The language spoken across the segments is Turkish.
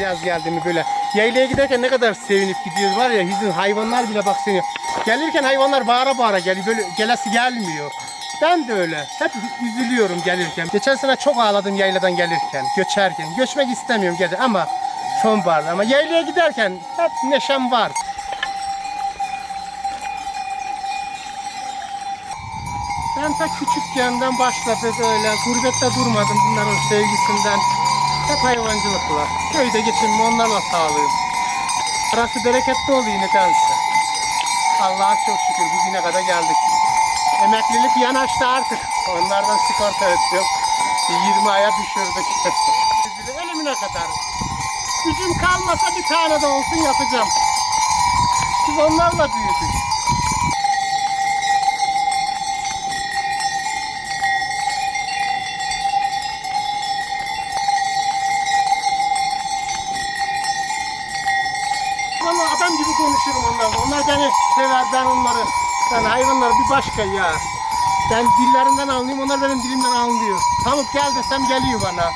yaz geldi mi böyle. Yaylaya giderken ne kadar sevinip gidiyoruz var ya bizim hayvanlar bile bak seni. Gelirken hayvanlar bağıra bağıra geliyor. Böyle gelesi gelmiyor. Ben de öyle. Hep üzülüyorum gelirken. Geçen sene çok ağladım yayladan gelirken, göçerken. Göçmek istemiyorum geri ama sonbaharda. Ama yaylaya giderken hep neşem var. Ben ta küçükkenden başladı böyle. Gurbette durmadım bunların sevgisinden. Hep hayvancılıkla. Köyde geçinme onlarla sağlıyım. Burası bereketli oluyor nedense. Allah'a çok şükür bugüne kadar geldik. Emeklilik yanaştı artık. Onlardan sigorta ödüyorum. 20 aya düşürdük. Ölümüne kadar. Gücüm kalmasa bir tane de olsun yapacağım. Biz onlarla büyüdük. Gibi konuşurum onlarla. Onlar beni sever, ben onları. Ben hayvanlar bir başka ya. Ben dillerinden anlıyorum, onlar benim dilimden anlıyor. Tamam gel desem geliyor bana.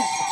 Amen.